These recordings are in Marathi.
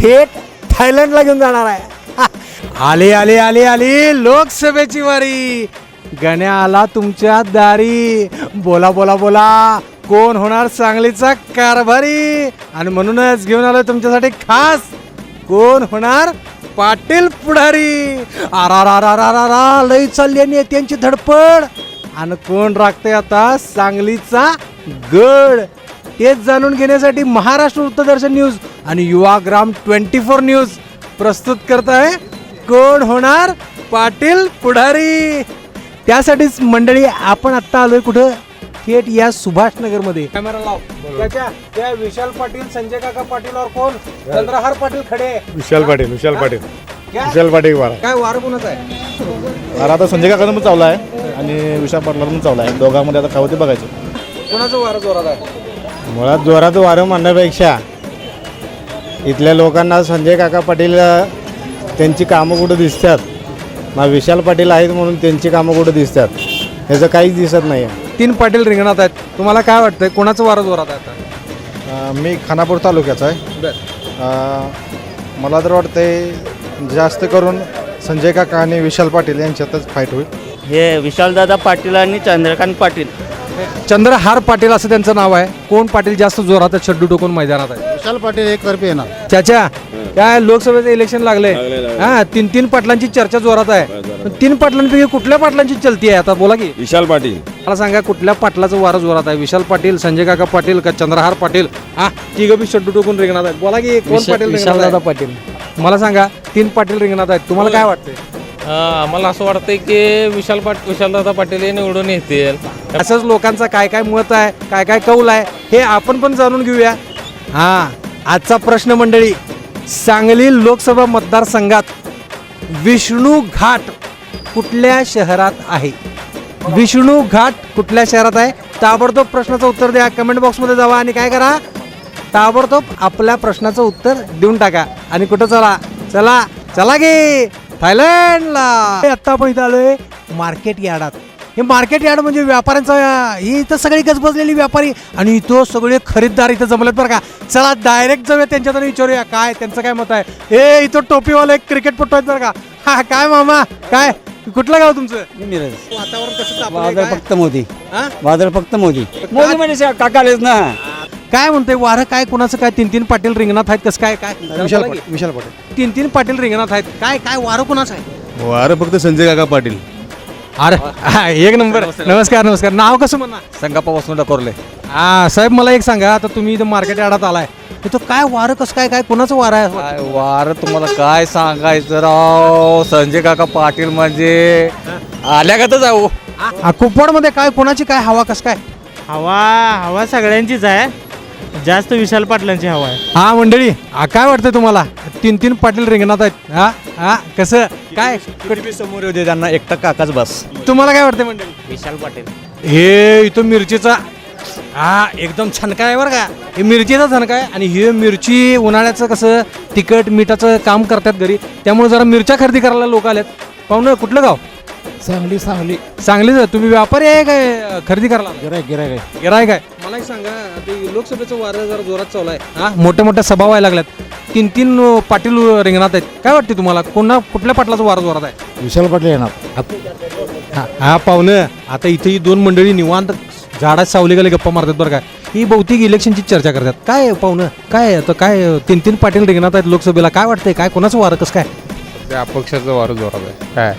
थेट थायलंडला घेऊन जाणार आहे. आले आले आले आली. लोकसभेची वारी. गण्या आला तुमच्या दारी. बोला बोला बोला. कोण होणार सांगलीचा कारभारी? आणि म्हणूनच घेऊन आलोय तुमच्यासाठी खास. कोण होणार पाटील पुढारी? आरा लई चालली आणि त्यांची धडपड. आणि कोण राखते आता सांगलीचा गड? तेच जाणून घेण्यासाठी महाराष्ट्र वृत्तदर्शन न्यूज आणि युवाग्राम ट्वेंटी फोर न्यूज प्रस्तुत करत आहे. कोण होणार? पाटील पुढारी. त्यासाठीच मंडळी आपण आत्ता आलोय कुठं? थेट या सुभाष नगरमध्ये कॅमेरा लाव त्याच्या त्या विशाल पाटील संजय काका पाटील और कोण चंद्रहार पाटील खडे. विशाल पाटील विशाल पाटील. क्या? विशाल पाटील वारा. काय वार कोणाचं आहे? वारा आता संजय काकाचा पण चावला आहे आणि विशाल पाटला पण चावला आहे. दोघांमध्ये आता काय होते बघायचे. कोणाचं वार जोरात आहे? मुळात जोरात वारं म्हणण्यापेक्षा इथल्या लोकांना संजय काका पाटील त्यांची कामं कुठं दिसतात? मग विशाल पाटील आहेत म्हणून त्यांची कामं कुठं दिसतात? ह्याचं काहीच दिसत नाही आहे तीन पाटील रिंगणात आहेत. तुम्हाला काय वाटतंय? कोणाचं वार जोरात आहे आता? मी खानापूर तालुक्याचा आहे. बर. मला तर वाटतंय जास्त करून संजय काका आणि विशाल पाटील यांच्यातच फाईट होईल. हे विशालदादा पाटील आणि चंद्रकांत पाटील. चंद्रहार पाटील असं त्यांचं नाव आहे. कोण पाटील जास्त जोरात आहे, छड्डू टोकून मैदानात आहे विशाल पाटील एक तर्फे येणार. चाचा काय लोकसभेचं इलेक्शन लागले हा तीन तीन पाटलांची चर्चा जोरात आहे. पण तीन पाटलांपैकी कुठल्या पाटलांची चलती आहे? आता बोला की. विशाल पाटील. मला सांगा कुठल्या पाटलाचं वारं जोरात आहे? विशाल पाटील संजय काका पाटील का चंद्रहार पाटील? हा तिघ बी शड्डू टोकून रिंगणात आहेत. बोला की कोण पाटील विशाल पाटील. मला सांगा तीन पाटील रिंगणात आहेत. तुम्हाला काय वाटतंय? आम्हाला असं वाटतंय की विशाल पाट विशालदादा पाटील हे निवडून येतील. असंच लोकांचा काय काय मत आहे काय काय कौल आहे हे आपण पण जाणून घेऊया. हा आजचा प्रश्न मंडळी सांगली लोकसभा मतदारसंघात विष्णू घाट कुठल्या शहरात आहे? विष्णू घाट कुठल्या शहरात आहे? ताबडतोब प्रश्नाचं उत्तर द्या. कमेंट बॉक्समध्ये जावा आणि काय करा? ताबडतोब आपल्या प्रश्नाचं उत्तर देऊन टाका. आणि कुठं चला? चला चला गे! थायलंडला. आता आपण इथं आलोय मार्केट यार्डात. हे मार्केट यार्ड म्हणजे व्यापाऱ्यांचा ही इथं सगळी गजबजलेली व्यापारी आणि इथं सगळे खरीददार इथं जमलेत बरं का. चला डायरेक्ट जाऊया त्यांच्याकडे विचारूया काय त्यांचं काय मत आहे. ए इथं टोपीवाला एक क्रिकेटपटू आहेत बरं का. हा काय मामा काय? कुठलं गाव तुमचं? वातावरण कसं तापलंय वादळ काय? फक्त मोदी. हा? वादळ फक्त मोदी. मोदी म्हणजे काकालेच ना. काय म्हणते वारं काय? कोणाचं काय? तीन तीन पाटील रिंगणात आहेत कसं काय? काय? विशाल की. पाटील विशाल पाटील. तीन तीन पाटील रिंगणात आहेत. काय काय वारं कोणाचं आहे? वारं फक्त संजय काका पाटील. अरे हा, एक नंबर. नमस्कार नमस्कार. नाव कसं म्हणा? संगापा वसंत कोरले. हा साहेब मला एक सांगा. आता तुम्ही इथं मार्केट यार्डात आलाय. इथं काय वारं कसं काय काय कोणाचं वारं आहे? काय वार तुम्हाला काय सांगायचं राव? संजय काका पाटील म्हणजे आल्यागतच आहो हा, कुपवाडमध्ये काय कोणाची काय हवा कसं काय? हवा हवा सगळ्यांचीच आहे. जास्त विशाल पाटलांची हवा आहे. हा मंडळी हा, काय वाटतं तुम्हाला? तीन तीन पाटील रिंगणात आहेत. हा हा कसं? काय? समोर येऊ दे त्यांना एकटा काकाच बस. तुम्हाला काय वाटतं मंडळी? विशाल पाटील. हे इथं मिरचीचा हा एकदम छणका आहे बरं का. हे मिरचीचा छणका आहे आणि हे मिरची उन्हाळ्याचं कसं तिखट मिठाचं काम करतात घरी. त्यामुळे जरा मिरच्या खरेदी करायला लोक आलेत. पाहुणं कुठलं गाव? सांगली सांगली. सांगलीच. आहे. तुम्ही व्यापारी आहे काय खरेदी करायला? गिराय गिराय गिराय काय मला एक सांगा ते लोकसभेचं वारं जरा जोरात चालू आहे. हा मोठ्या मोठ्या सभा व्हायला लागल्यात. तीन तीन अं, पाटील रिंगणात आहेत. काय वाटते तुम्हाला? कोणा कुठल्या पाटलाचं वारं जोरात आहे? विशाल पाटील येणार. हा हा पाहुणं आता इथे ही दोन मंडळी निवांत झाडात सावली गेले गप्पा मारतात बरं का. ही बहुतेक इलेक्शनची चर्चा करतात. काय पाहुणं? काय आहे? आता काय तीन तीन पाटील रिंगणात आहेत लोकसभेला. काय वाटतंय? काय कोणाचं वारं कसं काय? त्या अपक्षाचं वारं जोरात आहे. काय?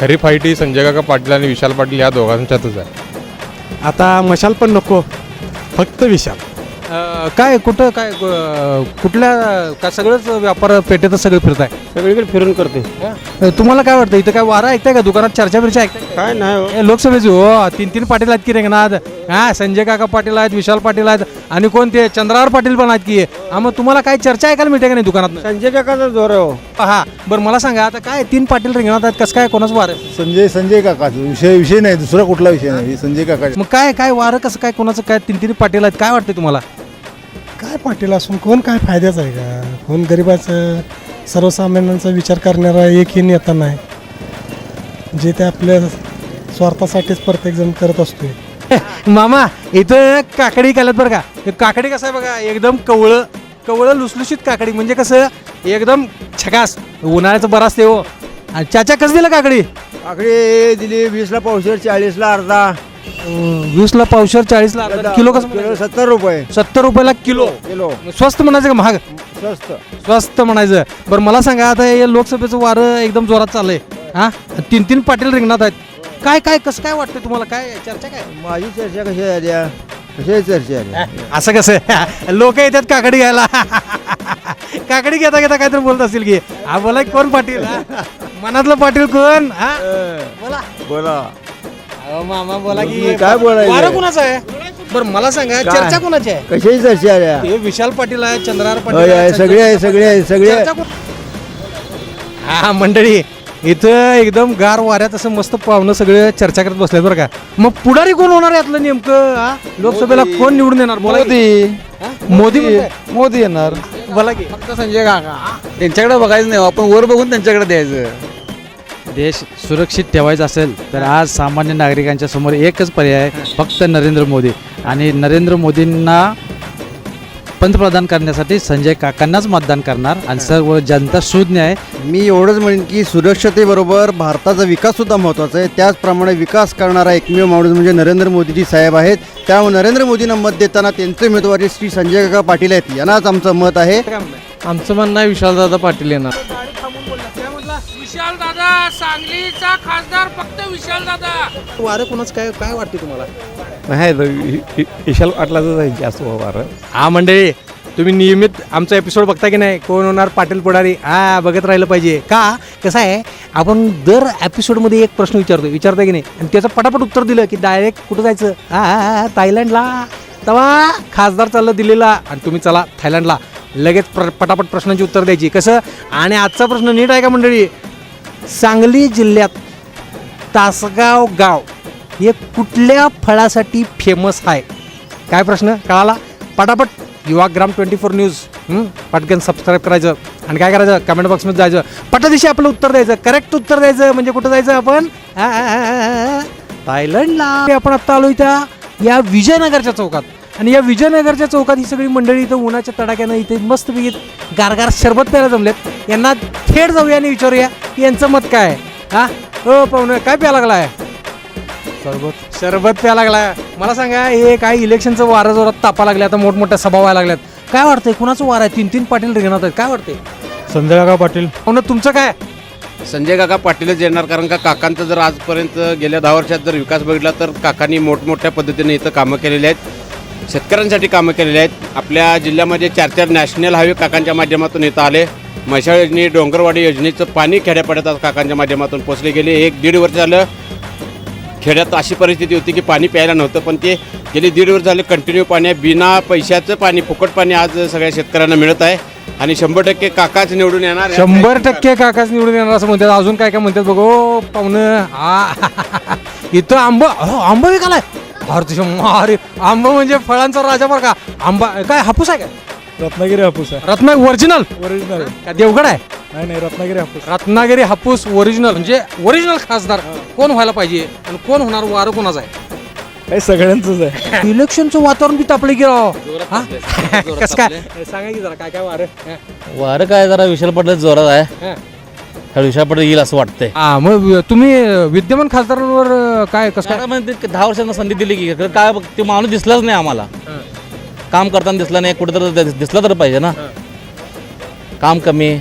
खरी फाईट ही संजय काका पाटील आणि विशाल पाटील या दोघांच्यातच आहे. आता मशाल पण नको. फक्त विशाल. अं, काय कुठं काय अं, कुठल्या का सगळंच व्यापार पेठेतच सगळं फिरताय? सगळीकडे फिरून करते. अं, तुम्हाला काय वाटतं इथं काय वारं ऐकताय का? दुकानात चर्चा बिर्चा ऐकताय? काय नाही ए, लोकसभेची हो तीन तीन पाटील आहेत की रेंगणात? हा संजय काका पाटील आहेत विशाल पाटील आहेत आणि कोण ते चंद्रावर पाटील पण आहेत की? हा मग तुम्हाला काय चर्चा ऐकायला मिळते का नाही दुकानात? संजय काकाचा जोर आहे हो. हा बरं मला सांगा आता काय तीन पाटील रिंगणात आहेत? कसं काय कोणाचं वारं? संजय संजय काकाचं विषय विषय नाही दुसरा कुठला विषय नाही संजय काका. मग काय काय वारं कसं काय कोणाचं काय तीन तीन पाटील आहेत? काय वाटतं तुम्हाला? काय पाटील असून कोण काय फायद्याचं आहे का? कोण गरिबाचं सर्वसामान्यांचा विचार करणारा एकही नेता नाही. जे ते आपल्या स्वार्थासाठीच प्रत्येकजण करत असतोय. मामा इथं काकडी केल्यात बरं का. हे काकडी कसं आहे बघा एकदम कवळं कवळं लुसलुशीत काकडी. म्हणजे कसं एकदम छकास. उन्हाळ्याचं बरं असते हो. आणि चाचा कसं दिलं काकडी? आकडे दिली वीसला पावशेर चाळीसला अर्धा. वीसला पावशेर चाळीसला अर्धा. किलो कसं किलो म्हणायचं? सत्तर रुपये. सत्तर रुपयाला किलो. किलो. स्वस्त म्हणायचं का महाग? स्वस्त. स्वस्त म्हणायचं. बरं मला सांगा आता हे लोकसभेचं वारं एकदम जोरात चाललंय. हा? तीन तीन पाटील रिंगणात आहेत. काय काय कसं काय वाटतं तुम्हाला? काय चर्चा काय? माझी चर्चा कशी झाली कशी चर्चा झाली असं कसं लोक येतात काकडी घ्यायला. काकडी घेता घेता काहीतरी बोलत असतील की हा बोला की कोण पाटील? हा? मनातलं पाटील कोण? हा? बोला. बोला. अहो मामा बोला की. तुम्ही काय बोलायचं? वारं कोणाचं आहे? बरं मला सांगा काय? चर्चा कोणाची आहे? कशाची चर्चा झाली हे विशाल पाटील आहे चंद्रार होय, पाटील आहे, सगळे आहे सगळे आहे सगळे चर्चा कोण- हा मंडळी इथं एकदम गार वाऱ्यात असं मस्त पाहुणं सगळे चर्चा करत बसले बरं का. मग पुढारी कोण होणार यातलं नेमकं? हा? लोकसभेला कोण निवडून येणार? बोला की. हा? मोदी म्हणताय? मोदी येणार. बोला की. फक्त संजय काका. त्यांच्याकडे बघायचं नाही आपण वर बघून त्यांच्याकडे द्यायचं. देश सुरक्षित ठेवायचा असेल तर आज सामान्य नागरिकांच्या समोर एकच पर्याय आहे फक्त नरेंद्र मोदी. आणि नरेंद्र मोदींना पंतप्रधान करण्यासाठी संजय काकांनाच मतदान करणार आणि सर्व जनता सुज्ञ आहे. मी एवढंच म्हणेन की सुरक्षतेबरोबर भारताचा विकास सुद्धा महत्त्वाचा आहे. त्याचप्रमाणे विकास करणारा एकमेव माणूस म्हणजे नरेंद्र मोदीजी साहेब आहेत. त्यामुळे नरेंद्र मोदींना मत देताना त्यांचे उमेदवारी श्री संजय काका पाटील आहेत. यांनाच आमचं मत आहे? आमचं म्हणणं आहे विशालदादा पाटील येणार. विशाल दादा सांगलीचा खासदार फक्त विशाल दादा. वारं कोणाच काय काय वाटते तुम्हाला? नाही विशाल पाटलाच आहे जास्त वारं. हा मंडळी तुम्ही नियमित आमचा एपिसोड बघता की नाही? कोण होणार? पाटील पुढारी. हा बघत राहिलं पाहिजे. का? कसं आहे? आपण दर एपिसोडमध्ये एक प्रश्न विचारतो विचारता की नाही? आणि त्याचं पटापट उत्तर दिलं की डायरेक्ट कुठं जायचं? हा, थायलंडला. तेव्हा खासदार चाललं दिल्लीला. आणि तुम्ही चला थायलंडला. लगेच प्र पटापट प्रश्नांची उत्तर द्यायची कसं आणि आजचा प्रश्न नीट आहे का मंडळी सांगली जिल्ह्यात तासगाव गाव हे कुठल्या फळासाठी फेमस आहे काय प्रश्न कळाला पटापट Yuva Gram twenty four news पटकन सबस्क्राईब करायचं आणि काय करायचं कमेंट बॉक्समध्ये जायचं पटादिशी आपलं उत्तर द्यायचं करेक्ट उत्तर द्यायचं म्हणजे कुठं जायचं आपण थायलंडला आपण आत्ता आलो इथं या विजयनगरच्या चौकात आणि या विजयनगरच्या चौकात ही सगळी मंडळी इथं उन्हाच्या तडाख्यानं इथे मस्तपैकी गारगार सरबत प्यायला जमलेत यांना थेट जाऊया आणि विचारूया की यांचं मत काय आहे? हा? हो पाहुणे काय प्या लागलाय? सरबत सरबत प्या लागलाय. मला सांगा हे काय इलेक्शनचं वारं जोरात तापा लागले आता मोठमोठ्या सभा व्हायला लागल्यात. काय वाटतंय? कुणाचं वार आहे? तीन तीन पाटील रिंगणात आहेत. काय वाटतंय? संजय काका पाटील. पाहुणं तुमचं काय? संजय काका पाटीलच येणार कारण का काकांचा जर आजपर्यंत गेल्या दहा वर्षात जर विकास बघितला तर काकांनी मोठमोठ्या पद्धतीने इथं कामं केलेली आहेत. शेतकऱ्यांसाठी कामं केलेली आहेत. आपल्या जिल्ह्यामध्ये चार चार नॅशनल हायवे काकांच्या माध्यमातून इथं आले. म्हैसाळ योजने डोंगरवाडी योजनेचं पाणी खेड्यापाड्यात आज काकांच्या माध्यमातून पोचले गेले. एक दीड वर्ष झालं खेड्यात अशी परिस्थिती होती की पाणी प्यायला नव्हतं पण ते गेली दीड वर्ष झाले कंटिन्यू पाणी आहे. बिना पैशाचं पाणी फुकट पाणी आज सगळ्या शेतकऱ्यांना मिळत आहे. आणि शंभर टक्के काकाच निवडून येणार शंभर टक्के काकाच निवडून येणार असं म्हणतात. अजून काय काय म्हणतात बघो. पाहुणं. हा. इथं आंब आंबा विकालाय अरे आंबा म्हणजे फळांचा राजा बरं का. आंबा काय हापूस आहे काय? रत्नागिरी हापूस आहे. रत्ना ओरिजिनल ओरिजिनल का देवगड आहे? नाही नाही रत्नागिरी हापूस. रत्नागिरी हापूस ओरिजिनल म्हणजे ओरिजिनल खासदार कोण व्हायला पाहिजे आणि कोण होणार वारं कोणाचं आहे? काही सगळ्यांचंच आहे. इलेक्शनचं वातावरण बी तापलं की राव. हा? कसं काय? सांगा की जरा काय काय वारं? हा. वारं काय जरा विशाल पाटील जोरात आहे. ह्या विशाल पाटील येईल असं वाटतंय. हा मग तुम्ही विद्यमान खासदारांवर अं, काय कसं काय? म्हणजे ते दहा वर्षांना संधी दिली की काय बघ, ते माणूस दिसलाच नाही आम्हाला. काम करताना दिसला नाही कुठं तर दिसला तर पाहिजे ना. काम कमी.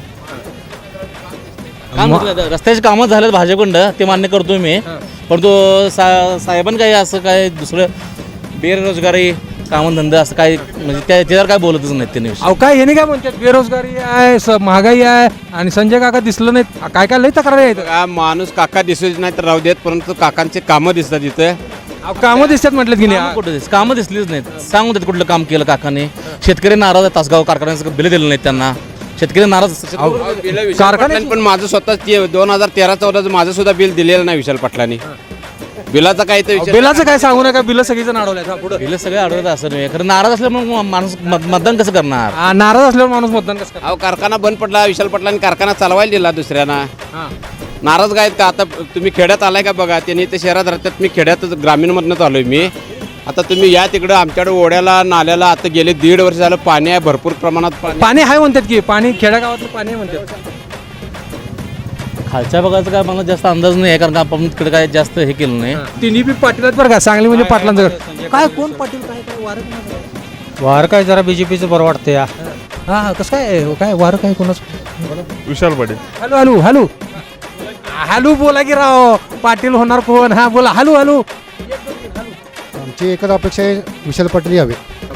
काम रस्त्याची कामं झालेत भाजपकडं ते मान्य करतो मी. परंतु सा साहेबांनी काही असं काय दुसरं बेरोजगारी कामधंदा असं काय म्हणजे त्या त्याच्यावर काय बोलतच नाहीत त्यांनी अहो काय हे नाही काय म्हणतात बेरोजगारी आहे स- महागाई आहे आणि संजय काका दिसलं नाहीत. काय काय लय तक्रारी आहेत का माणूस काका दिसत नाही तर राहू देत परंतु काकांचे कामं दिसतात इथं. अहो, कामं दिसतात म्हटलं की कामं नाही कुठं दिस कामं दिसलीच नाहीत. सांगू देत कुठलं काम केलं काकाने. शेतकरी नाराज आहे तासगाव कारखान्याचं बिल दिलं नाहीत त्यांना. शेतकरी नाराज कारखान्यात पण माझं स्वतः दोन हजार तेरा चौदाचं माझं सुद्धा बिल दिलेलं नाही विशाल पाटलांनी. बिलाचा काय तर विषय बिलाचं काय सांगू नका बिल सगळीचं अडवल्या पुढे. बिल सगळे आढळत असं नाही खरं नाराज असल्यामुळे माणूस मत- मतदान कसं करणार? नाराज असल्यावर माणूस मतदान कसं करणार? अहो कारखाना बंद पडला विशाल पाटलांनी कारखाना चालवायला दिला दुसऱ्यांना. नाराज काय आहेत का? आता तुम्ही खेड्यात आलाय का बघा? त्यांनी ते शहरात राहतात मी खेड्यातच ग्रामीणमधनंच आलोय मी. आता तुम्ही या तिकडं आमच्याकडे ओढ्याला नाल्याला आता गेले दीड वर्ष झालं पाणी आहे भरपूर प्रमाणात पाणी पाणी आहे म्हणतात की पाणी खेड्यागावातलं पाणी आहे म्हणतात. खालच्या भागाचा काय मला जास्त अंदाज नाही आहे कारण आपण तिकडे काय जास्त हे केलं नाही. तिन्ही बी पाटील आहेत बरं का सांगली म्हणजे पाटलांचं. काय कोण पाटील काय काय वारं कोणाचं आहे? वार काय जरा बीजेपीचं बरं वाटतं या. हा हा कसं काय? काय वारं काय कोणाचं? Vishal Patil. Hello hello hello. Hello बोला की राव पाटील होणार कोण? हा बोला हॅलो हॅलो. आमची एकच अपेक्षा आहे विशाल पाटील यावे.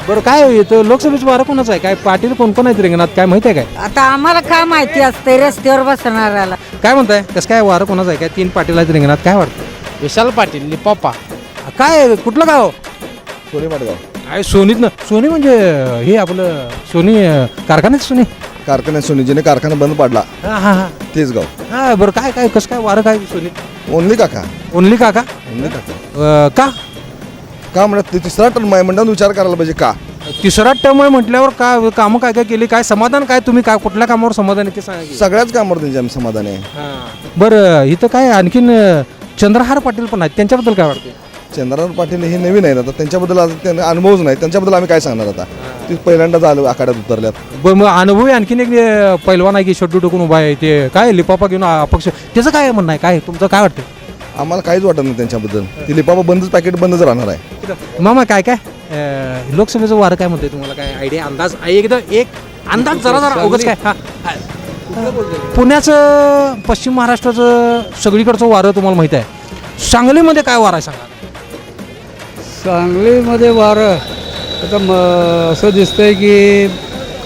बरं काय येतं लोकसभेचं वारं कोणाचं आहे? काय पाटील कोण कोण आहेत रिंगणात? काय माहिती आहे काय? आता आम्हाला काय माहिती असते रस्त्यावर बसणाऱ्याला? काय म्हणताय? कसं काय वारं कोणाचं आहे? काय तीन पाटील आहेत रिंगणात? काय वाटतं? विशाल पाटील लिपापा काय कुठलं गाव? सोने माडगाव आहे सोनीत ना सोनी म्हणजे हे आपलं सोनी अं, कारखान्यात सोनी? कारखान्यात सोनी जिने कारखाना बंद पाडला. हा हा हा. तेच गाव. हा बरं काय काय कसं काय वारं काय सोनीत? ओनली काका. ओनली काका? ओनली काका. अं, का? का म्हणत ते तिसरा टर्म आहे म्हणून विचार करायला पाहिजे का? तिसरा टर्म आहे म्हटल्यावर काय कामं काय काय केली? काय समाधान काय? तुम्ही काय कुठल्या कामावर समाधान आहे ते सांगा की. सगळ्याच कामावर त्यांच्या आम्ही समाधान आहे. बरं इथं काय आणखीन अं, चंद्रहार पाटील पण आहेत. त्यांच्याबद्दल काय वाटतं चंद्रराव पाटील हे नवीन आहेत आता त्यांच्याबद्दल आज त्यांना अनुभवच नाही. त्यांच्याबद्दल आम्ही काय सांगणार आता? ते पहिल्यांदाच आलो आखाड्यात उतरल्यात. बरं मग अनुभवी आणखीन एक अं, पैलवान आहे की शड्डू टोकून उभा आहे ते काय लिपापा घेऊन अपक्ष त्याचं काय म्हणणं आहे? काय तुमचं काय वाटतं आम्हाला काहीच वाटत नाही त्यांच्याबद्दल. ती लिपापा बंदच पॅकेट बंदच राहणार आहे. मामा काय काय? अं, लोकसभेचं वारं काय म्हणतंय तुम्हाला? काय आयडिया अंदाज? एकदा एक अंदाज जरा जरा उगाच काय? हा, हा. पुण्याचं पश्चिम महाराष्ट्राचं सगळीकडचं वारं तुम्हाला माहीत आहे. सांगलीमध्ये काय वारं आहे सांगा? सांगलीमध्ये वारं आता म असं दिसतंय की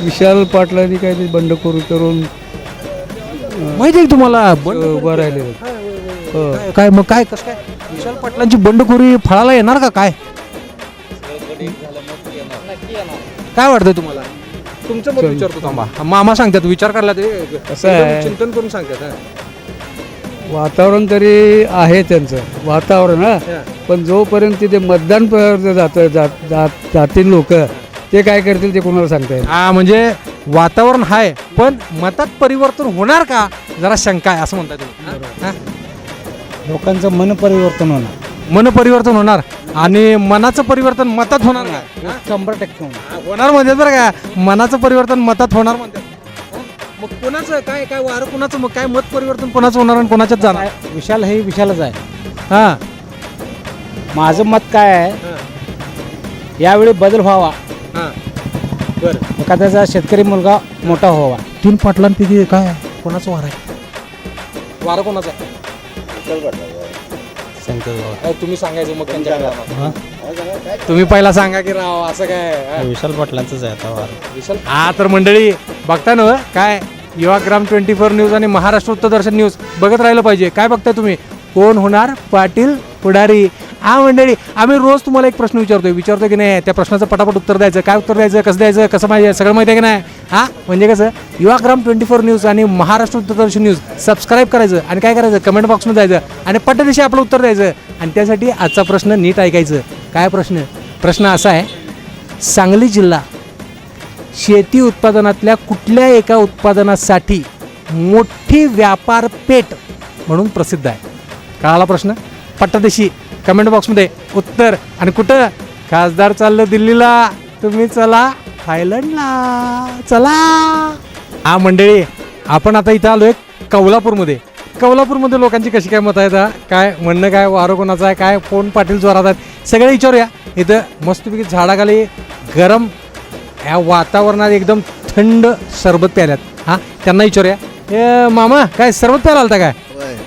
विशाल पाटलांनी काहीतरी बंडखोरी करून माहिती आहे का तुम्हाला? बंड उभं राहिले काय- काय मग काय कसं काय? विशाल पाटलांची बंडखोरी फळाला येणार का काय? काय वाटतंय तुम्हाला? तुमचं मत विचारतो थांबा. मामा सांगतात विचार करायला ते कसं आहे? चिंतन करून सांगतात हा. वातावरण तरी आहे त्यांचं वातावरण हा. पण जोपर्यंत तिथे मतदान प- जातं जात जात- जातील लोक ते काय करतील ते कोणाला सांगता येईल हा म्हणजे वातावरण आहे पण मतात परिवर्तन होणार का? जरा शंका आहे असं म्हणताय तुम्ही. हा? लोकांचं मन परिवर्तन होणार. मन परिवर्तन होणार आणि मनाचं परिवर्तन मतात होणार का शंभर टक्के होणार. हा, होणार म्हणजे बरं का. मनाचं परिवर्तन मतात होणार म्हणतात. हा? मग कोणाचं काय काय वारं कोणाचं मग काय मत परिवर्तन कोणाचं होणार आणि कोणाच्याच जाणार? विशाल हे विशालच आहे. हा. माझं मत काय आहे? यावेळी बदल व्हावा. हा. बरं. एखाद्याचा शेतकरी मुलगा मोठा व्हावा. तीन पाटलांपैकी काय? कोणाचं वार आहे? वारं कोणाचं आहे? तुम्ही सांगायचं मग त्यांच्याकडे तुम्ही पहिला सांगा की राव असं काय? हा? विशाल पाटलांचंच आहे आता वार. विशाल? हा तर मंडळी बघता ना काय? युवाग्राम ट्वेंटी फोर न्यूज आणि महाराष्ट्र उत्तरदर्शन न्यूज बघत राहिलं पाहिजे. काय बघताय तुम्ही? कोण होणार? पाटील पुढारी. हा मंडळी आम्ही रोज तुम्हाला एक प्रश्न विचारतोय. विचारतोय की नाही त्या प्रश्नाचं पटापट उत्तर द्यायचं. काय उत्तर द्यायचं कसं द्यायचं कसं माहिती सगळं माहिती आहे की नाही? हा? म्हणजे कसं? युवाग्राम ट्वेंटी फोर न्यूज आणि महाराष्ट्र उत्तरदर्शन न्यूज सबस्क्राईब करायचं आणि काय करायचं? कमेंट बॉक्समध्ये जायचं आणि पटदिशी आपलं उत्तर द्यायचं. आणि त्यासाठी आजचा प्रश्न नीट ऐकायचं. काय प्रश्न? प्रश्न असा आहे सांगली जिल्हा शेती उत्पादनातल्या कुठल्या एका उत्पादनासाठी मोठी व्यापारपेठ म्हणून प्रसिद्ध आहे? कळाला प्रश्न? पटदिशी कमेंट बॉक्समध्ये उत्तर. आणि कुठं? खासदार चाललं दिल्लीला. तुम्ही चला थायलंडला. चला. हा मंडळी आपण आता इथं आलोय कौलापूरमध्ये. कौलापूरमध्ये लोकांची कशी काय मतं आहेत? काय म्हणणं काय वारं कोणाचं आहे काय कोण पाटील जोरात आहेत सगळे विचारूया. इथं मस्तपैकी झाडाखाली गरम ह्या वातावरणात एकदम थंड सरबत प्यायल्यात. हां त्यांना विचारूया. ए मामा काय सरबत प्यायला आलता काय?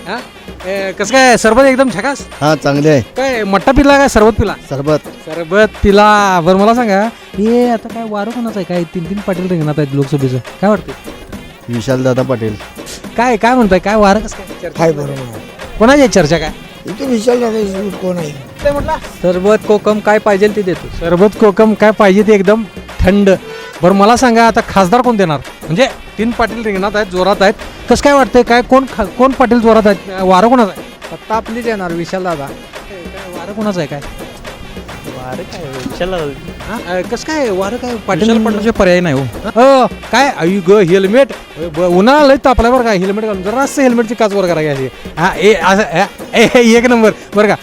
हां? ए, कसं काय सरबत एकदम झकास हां चांगले आहे. काय मट्टा पिला काय सरबत पिला? सरबत. सरबत पिला. बरं मला सांगा हे आता काय वारं कोणाचं आहे? काय तीन तीन पाटील रिंगणात आहेत लोकसभेचं. काय वाटतं विशालदादा पाटील. काय काय म्हणताय? काय वारं कसं काय? चर्चा? काय बरोबर कोणाची आहे चर्चा काय? इथे विशालदादा कोण आहे? काय म्हटलं सरबत कोकम काय पाहिजे ते देतो. सरबत कोकम काय पाहिजे ते एकदम थंड. बरं मला सांगा आता खासदार कोण देणार? म्हणजे तीन पाटील रिंगणात आहेत जोरात आहेत. कसं काय वाटतंय? काय कोण खा- कोण पाटील जोरात आहेत? वारं कोणाचं आहे? सत्ता आपलीच येणार विशाल दादा. काय वारं कोणाचं आहे काय? वारं काय विशाल हा? अ, कसं काय वारं काय? पाटील पडण्याचे पर्याय नाही हो. हो काय? आई ग हेल्मेट? उन्हाळा लय तापलाय बरं का? हेल्मेट घालून जरा असं हेल्मेटची काच वर करा घ्यायची हा ए असं हा, ए, ए, एक नंबर. बरं का?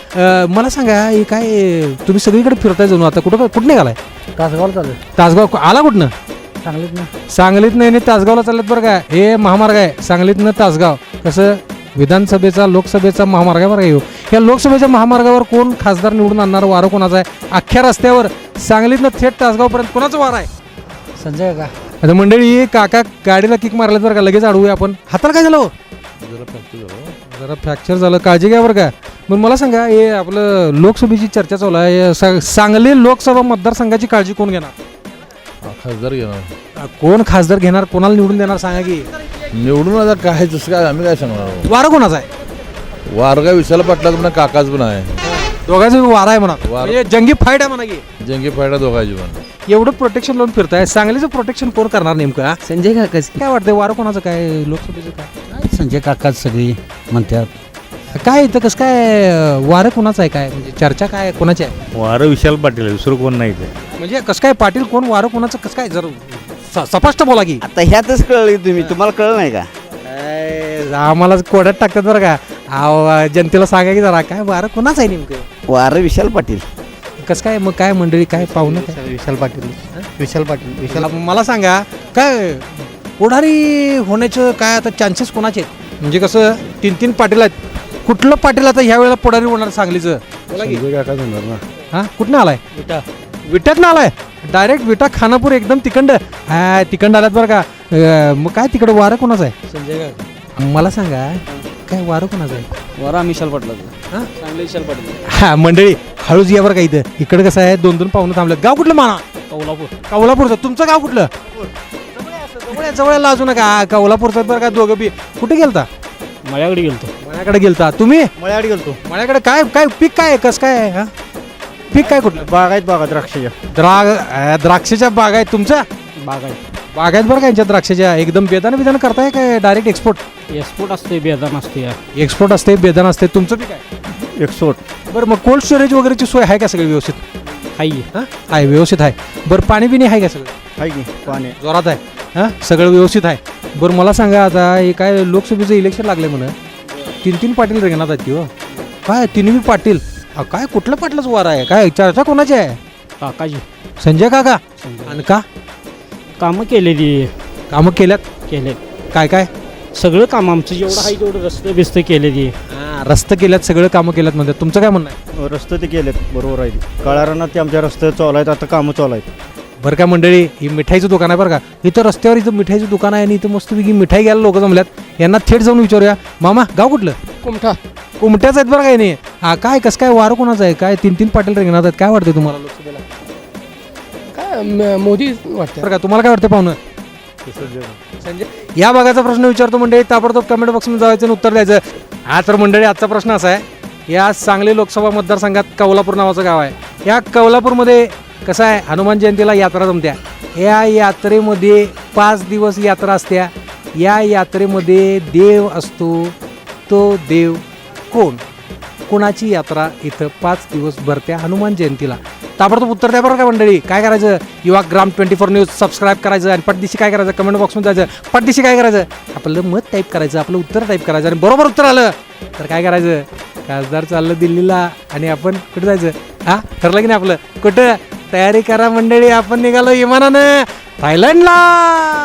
अ, मला सांगा हे काय तुम्ही सगळीकडे फिरताय जाऊन आता? कुठं कुठं निघालाय? तासगाव चालू तासगाव आला कुठनं? सांगलीत ना. सांगलीत नाही नाही तासगावला चालत बरं का? हे महामार्ग आहे सांगलीतनं तासगाव. कसं विधानसभेचा लोकसभेचा महामार्ग आहे बरं का ह्यो. या लोकसभेच्या महामार्गावर कोण खासदार निवडून आणणार वारं कोणाचा आहे? अख्ख्या रस्त्यावर सांगलीतनं थेट तासगावपर्यंत कोणाचं वार आहे? संजय का? आता मंडळी काका गाडीला किक मारल्यात बरं का? लगेच अडवूया आपण. हाताला काय झालं हो? जरा फ्रॅक्चर झालं काळजी घ्या बरं का. मग मला सांगा हे आपलं लोकसभेची चर्चा चालू आहे. सा- सांगली लोकसभा मतदारसंघाची काळजी कोण घेणार? खासदार घेणार. अ, कोण खासदार घेणार कोणाला निवडून देणार सांगा की? निवडून आता काय तसं काय आम्ही काय सांगणार वारं कोणाचा आहे? वारगा विशाल पाटलाच पण काकाच पण आहे. दोघांचं वारा आहे म्हणा. म्हणजे जंगी फाईट आहे म्हणा की. जंगी फायदा दोघांची पण. एवढं प्रोटेक्शन लावून फिरताय. सांगलीचं प्रोटेक्शन कोण करणार नेमकं हा? संजय काकाच. काय वाटतंय वारं कोणाचं काय लोकसभेचं काय? संजय काकाच सगळी म्हणतात. काय इथं कसं काय अं, वारं कोणाचं आहे काय? म्हणजे चर्चा काय कोणाची आहे? वारं विशाल पाटील आहे, दुसरं कोण नाही ते म्हणजे कसं काय पाटील कोण वारं कोणाचं कसं काय? जर स- स्पष्ट बोला की. आता ह्यातच कळलं तुम्ही तुम्हाला कळलं नाही का? काय, आम्हाला कोड्यात टाकतात बरं का. आव, जनतेला सांगा की जरा काय वारं कोणाचं आहे नेमकं? वारं विशाल पाटील. कसं काय मग काय मंडळी काय पाहुणं काय? विशाल पाटील. विशाल पाटील विशाल. मला मला सांगा काय पुढारी होण्याचं काय आता चान्सेस कोणाचे आहेत? म्हणजे कसं तीन तीन पाटील आहेत. कुठलं पाटील आता ह्या वेळेला पुढारी होणार सांगलीचं? बोला की. काकाच होणार ना. हा? कुठनं आलाय? विटा. विट्यातनं आलाय? डायरेक्ट विटा खानापूर एकदम तिकंड हा तिकंड आल्यात बरं का. अं, मग काय तिकडं वारं कोणाचं आहे? संजय मला सांगा काय वारं कोणाचं आहे? वरा विशाल पाटला हा? चांगले विशाल पाटील हा मंडळी हळूच या बरं का इथं. इकडं कसं आहे दोन दोन पाहुणं थांबलेत. गाव कुठलं माना कौलापूर. कौलापूरचं. तुमचं गाव कुठलं? जवळ. आहे, जवळ आहे, लाजू नका. कौलापूरचं बरं का दोघं बी. कुठे गेलता? माझ्याकडे गेलतो. मळ्याकडे गेलता. तुम्ही? मळ्याकडे गेलतो. मळ्याकडे काय काय पीक काय आहे? कसं काय आहे हा? पीक काय कुठलं? बाग आहेत बागा द्राक्षाच्या द्राग अं, द्राक्षाच्या बाग आहेत तुमच्या? बाग आहे बाग आहेत बरं का यांच्या द्राक्षाच्या? एकदम बेदान बेदान करताय काय डायरेक्ट एक्सपोर्ट एक्सपोर्ट असते बेदान असते या एक्सपोर्ट असते बेदान असते तुमचं पीक आहे? एकसोट बरं मग कोल्ड स्टोरेज वगैरेची सोय आहे का सगळी व्यवस्थित? हाई हां? आहे व्यवस्थित आहे. बरं पाणी बिणी आहे का सगळं? आहे की पाणी. जोरात आहे. हां? सगळं व्यवस्थित आहे. बरं मला सांगा आता हे काय लोकसभेचं इलेक्शन लागले म्हण तीन तीन पाटील रिंगणात आहेत की हो? काय तिन्ही पाटील? काय कुठलं पाटलाच वार आहे? काय चर्चा कोणाची आहे? काकाजी. संजय काका? आणि का? कामं केलेली. कामं केल्यात? केले काय काय? सगळं काम आमचं जेवढं आहे तेवढं रस्ते बिस्ते केलेली. हां रस्ते केल्यात सगळं कामं केल्यात म्हणतात. तुमचं काय म्हणणं आहे? रस्ते ते केलेत बरोबर आहे. कळारांना ते आमच्या रस्ते चालू आहेत आता कामं चालू आहेत. बरं का मंडळी ही मिठाईचं दुकान आहे बरं का? इथं रस्त्यावर इथं मिठाईचं दुकान आहे आणि इथं मस्तपैकी मिठाई घ्यायला लोक जमल्यात. यांना थेट जाऊन विचारूया. मामा गाव कुठलं? कुमठा. कुमट्याच आहेत बरं काय नाही हा काय कसं काय वारं कोणाचं आहे? काय तीन तीन पाटील रिंगणात आहेत? काय वाटतं तुम्हाला लोकसभेला? काय म- मोदी वाटतं बरं का तुम्हाला काय वाटतं पाहुणं? संजय. या भागाचा प्रश्न विचारतो मंडळी ताबडतोब कमेंट बॉक्समध्ये जायचं आणि उत्तर द्यायचं. हा तर मंडळी आजचा प्रश्न असा आहे. या सांगली लोकसभा मतदारसंघात कौलापूर नावाचं गाव आहे. या कौलापूरमध्ये कसं आहे? हनुमान जयंतीला यात्रा जमत्या. या यात्रेमध्ये पाच दिवस यात्रा असत्या. या यात्रेमध्ये देव असतो. तो देव कोण? कोणाची यात्रा इथं पाच दिवस भरत्या हनुमान जयंतीला? ताबडतोब उत्तर द्या बरं का मंडळी. काय करायचं? Yuva Gram twenty four news subscribe करायचं आणि पटदिशी काय करायचं? कमेंट बॉक्समध्ये जायचं. पटदिशी काय करायचं? आपलं मत टाईप करायचं आपलं उत्तर टाईप करायचं आणि बरोबर उत्तर आलं. तर काय करायचं? खासदार चाललं दिल्लीला आणि आपण कुठं जायचं? हां? ठरलं की नाही आपलं? कुठं? तयारी करा मंडळी आपण निघालो विमानानं. थायलंडला!